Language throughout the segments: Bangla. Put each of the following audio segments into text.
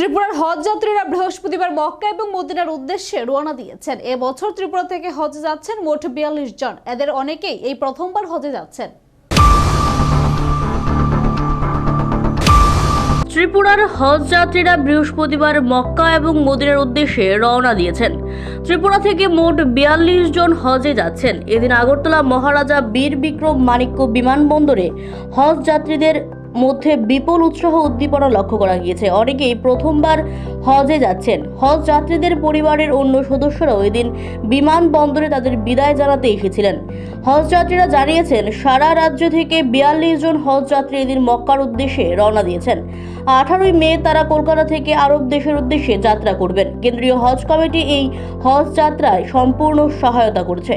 ত্রিপুরার হজ যাত্রীরা বৃহস্পতিবার মক্কা এবং মদিনার উদ্দেশ্যে রওনা দিয়েছেন। এবছর ত্রিপুরা থেকে হজে যাচ্ছেন মোট বিয়াল্লিশ জন। এদের অনেকেই এই প্রথমবার হজে যাচ্ছেন। ত্রিপুরার হজ যাত্রীরা বৃহস্পতিবার মক্কা এবং মদিনার উদ্দেশ্যে রওনা দিয়েছেন। ত্রিপুরা থেকে মোট বিয়াল্লিশ জন হজে যাচ্ছেন। এদিন আগরতলা মহারাজা বীর বিক্রম মাণিক্য বিমানবন্দরে হজ যাত্রীদের মধ্যে বিপুল উৎসাহ উদ্দীপনা লক্ষ্য করা গিয়েছে। অনেকেই প্রথমবার হজে যাচ্ছেন। হজ যাত্রীদের পরিবারের অন্য সদস্যরাও এদিন বিমানবন্দরে তাদের বিদায় জানাতে এসেছিলেন। হজ যাত্রীরা জানিয়েছেন, সারা রাজ্য থেকে বিয়াল্লিশ জন হজ যাত্রী এদিন মক্কার উদ্দেশ্যে রওনা দিয়েছেন। আঠারোই মে তারা কলকাতা থেকে আরব দেশের উদ্দেশ্যে যাত্রা করবেন। কেন্দ্রীয় হজ কমিটি এই হজ যাত্রায় সম্পূর্ণ সহায়তা করছে।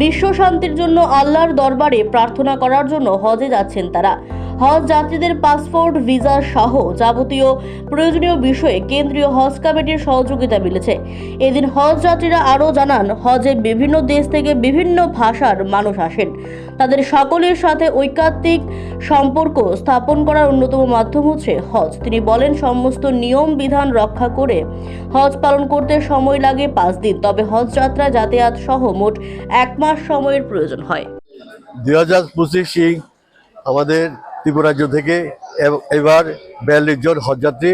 বিশ্ব শান্তির জন্য আল্লাহর দরবারে প্রার্থনা করার জন্য হজে যাচ্ছেন তারা। হজ যাত্রীদের পাসপোর্ট, ভিসা সহ যাবতীয় প্রয়োজনীয় বিষয়ে কেন্দ্রীয় হজ কমিটির সহযোগিতা মিলেছে। এদিন হজ যাত্রীরা আরও জানান, হজে বিভিন্ন দেশ থেকে বিভিন্ন ভাষার মানুষ আসেন। তাদের সকলের সাথে ঐকাত্মিক সম্পর্ক স্থাপন করার অন্যতম মাধ্যম হচ্ছে হজ। তিনি বলেন, সমস্ত নিয়ম, বিধান রক্ষা করে হজ পালন করতে সময় লাগে পাঁচ দিন। তবে হজ যাত্রা যাতায়াত সহ মোট এক মাস সময়ের প্রয়োজন হয়। দুই হাজার পঁচিশ আমাদের ত্রিপুরা রাজ্য থেকে এব- এবার বিয়াল্লিশ জন হজযাত্রী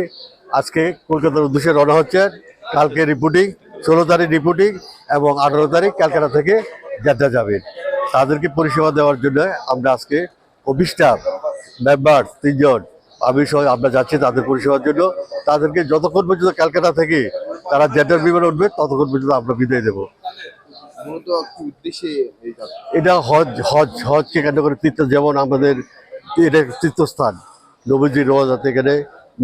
আজকে কলকাতার উদ্দেশ্যে রওনা হচ্ছে। কালকে রিপোর্টিং ষোলো তারিখ রিপোর্টিং এবং আঠারো তারিখ ক্যালকাটা থেকে যাত্রা যাবেন তাদেরকে পরিষেবা দেওয়ার জন্য আমরা আজকে অফিস স্টাফ মেম্বার তিনজন আমি সহ আমরা যাচ্ছি তাদের পরিষেবার জন্য। তাদেরকে যতক্ষণ পর্যন্ত ক্যালকাটা থেকে তারা জেটার বিমানে উঠবে ততক্ষণ পর্যন্ত আমরা বিদায় দেবো। এটা হজ হজ হজকে কেন্দ্র করে তীর্থ যেমন আমাদের এটা তীর্থস্থান। নবীজির রোজাতে এখানে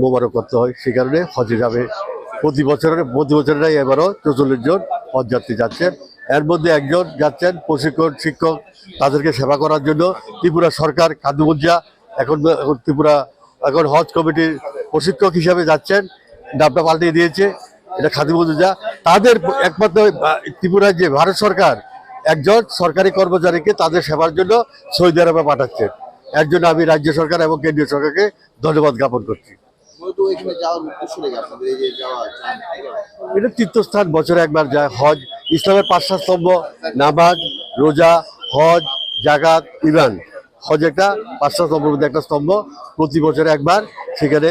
মোবারক করতে হয় সেই কারণে হজে যাবে। প্রতি বছরের প্রতি বছরের এবারও চৌচল্লিশ জন হজযাত্রী যাচ্ছেন। এর মধ্যে একজন যাচ্ছেন প্রশিক্ষণ শিক্ষক তাদেরকে সেবা করার জন্য। ত্রিপুরা সরকার খাদ্যমন্ত্রী এখন এখন ত্রিপুরা এখন হজ কমিটির প্রশিক্ষক হিসাবে যাচ্ছেন। নামটা পাল্টে দিয়েছে এটা যা তাদের একমাত্র আহ, ত্রিপুরার যে ভারত সরকার একজন সরকারি কর্মচারীকে তাদের সেবার জন্য সৌদি আরবে পাঠাচ্ছেন। এর জন্য আমি রাজ্য সরকার এবং কেন্দ্রীয় সরকারকে ধন্যবাদ জ্ঞাপন করছি। এটা তীর্থস্থান বছরে একবার যায়। হজ ইসলামের পাঁচটা স্তম্ভ নামাজ রোজা হজ জাগাত ইমান। হজ একটা পাঁচটা স্তম্ভের মধ্যে একটা স্তম্ভ। প্রতি বছরে একবার সেখানে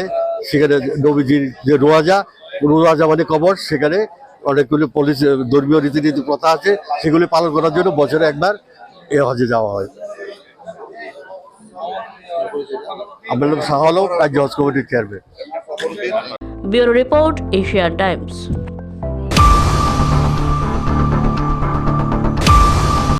সেখানে নবীজির যে রোয়াজা রোয়াজা মানে কবর। সেখানে অনেকগুলি পলিসি ধর্মীয় রীতিনীতি প্রথা আছে। সেগুলি পালন করার জন্য বছরে একবার এ হজে যাওয়া হয়। নাম শাহ আলম রাজ্য হজ কমিটির chairman bureau report Asian Times.